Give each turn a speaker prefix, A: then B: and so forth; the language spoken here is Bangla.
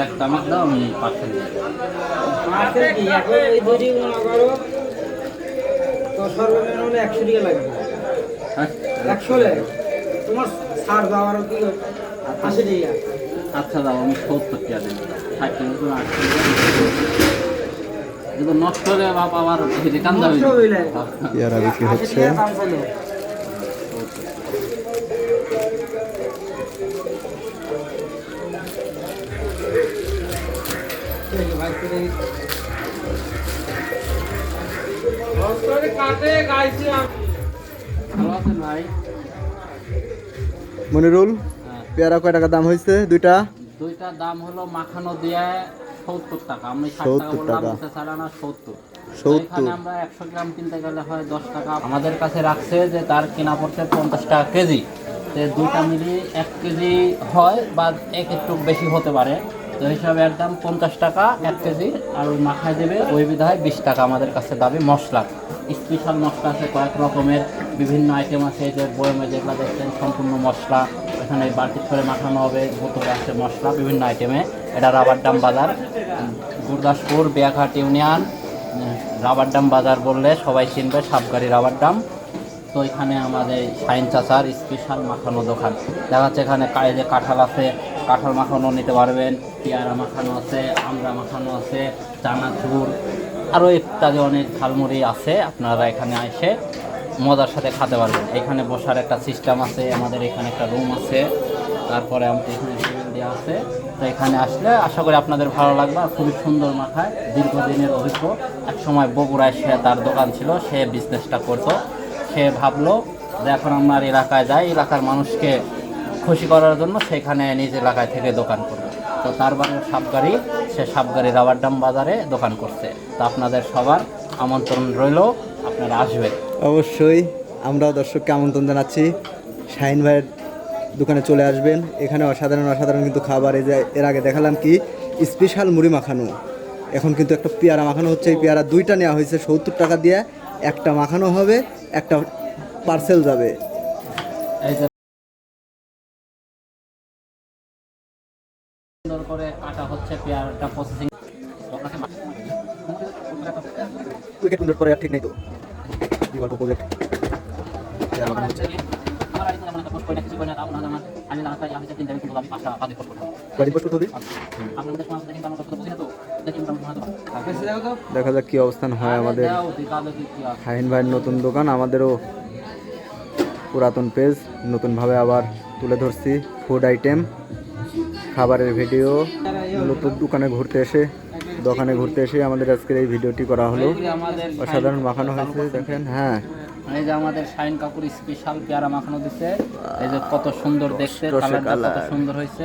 A: এক চামচ দাও আমি পার্সেল
B: মনে সর্বনিম্ন একশো টাকা লাগবে।
A: হ্যাঁ?
B: একশো তোমার সার দেওয়ার কি আশি টাকা
A: আচ্ছা দাও আমি সত্তর টাকা দেবো। ষাট টাকা করে আটশো টাকা কিন্তু নষ্ট হলে আবার রিটার্ন যাবে?
C: পেয়ারা বিক্রি হচ্ছে। মনিরুল
A: হ্যাঁ।
C: পেয়ারা কয় টাকা দাম হয়েছে দুইটা?
A: দুইটা দাম হলো মাখানো দিয়ে সত্তর টাকা। আমি টাকা ছাড়ানা সত্তর।
C: 70
A: আমরা একশো গ্রাম কিনতে গেলে হয় দশ টাকা। আমাদের কাছে রাখছে যে তার কেনা পড়ছে পঞ্চাশ টাকা কেজি। তো দুইটা মিলিয়ে এক কেজি হয় বা এক একটু বেশি হতে পারে। তো হিসাবে একদম পঞ্চাশ টাকা এক কেজি আর মাখায় দেবে ওই বিধায় বিশ টাকা আমাদের কাছে দাবি মশলা। স্পেশাল মশলা আছে কয়েক রকমের বিভিন্ন আইটেম আছে যে বয়মে যেগুলো দেখছেন সম্পূর্ণ মশলা। এখানে বালতি করে মাখানো হবে বোতলে আছে মশলা বিভিন্ন আইটেমে এটা রাবার ডাম বাজার। গুরদাসপুর বেয়াঘাট ইউনিয়ন উম, রাবার ডাম বাজার বললে সবাই চিনবে সাবগাড়ি রাবার ডাম তো এখানে আমাদের সাইন চাচার স্পেশাল মাখানো দোকান। দেখা যাচ্ছে এখানে কা- এই যে কাঁঠাল আছে কাঁঠাল মাখানো নিতে পারবেন, পেয়ারা মাখানো আছে, আমড়া মাখানো আছে, চানাচুর আরও ইত্যাদি অনেক ঝালমুড়ি আছে, আপনারা এখানে এসে মজার সাথে খাতে পারবেন। এখানে বসার একটা সিস্টেম আছে, আমাদের এখানে একটা রুম আছে, তারপরে আমাদের এখানে দেওয়া আছে। তো এখানে আসলে আশা করি আপনাদের ভালো লাগবে খুবই সুন্দর মাথায়, দীর্ঘদিনের অভিজ্ঞ। এক সময় বগুড়ায় সে তার দোকান ছিল, সে বিজনেসটা করতো। সে ভাবলো যে এখন আমার এলাকায় যাই, এলাকার মানুষকে খুশি করার জন্য সেখানে নিজ এলাকায় থেকে দোকান করবে তো তার বাড়ি সাবগাড়ি সে সাবগাড়ি রাবার ডাম বাজারে দোকান করছে। তো আপনাদের সবার আমন্ত্রণ রইল আপনারা আসবেন।
C: অবশ্যই আমরাও দর্শককে আমন্ত্রণ জানাচ্ছি। শাহিন ভাইয়ের দোকানে চলে আসবেন। এখানে অসাধারণ অসাধারণ কিন্তু খাবার। এই যে এর আগে দেখালাম কি? স্পেশাল মুড়ি মাখানো। এখন কিন্তু একটা পেয়ারা মাখানো হচ্ছে। এই পেয়ারা দুইটা নেওয়া হয়েছে সত্তর টাকা দিয়ে। একটা মাখানো হবে একটা পার্সেল যাবে।
A: করে কাটা হচ্ছে পেয়ারটা প্রসেসিং
C: উইকেট কুন্ডের পরে আর ঠিক নেই তো। বিকল্প প্রজেক্ট? দেখা যাক কি অবস্থান হয় আমাদের। শাহিন ভাইয়ের নতুন দোকান, আমাদেরও পুরাতন পেজ নতুনভাবে আবার তুলে ধরছি ফুড আইটেম খাবারের ভিডিও মূলত দোকানে ঘুরতে এসে দোকানে ঘুরতে এসে আমাদের আজকের এই ভিডিওটি করা হলো। অসাধারণ মাখানো হয়েছে দেখেন হ্যাঁ।
A: এই যে আমাদের শাইন কাকুর স্পেশাল পেয়ারা মাখানো দিছে। এই যে কত সুন্দর দেখতে কালারটা কত সুন্দর হয়েছে।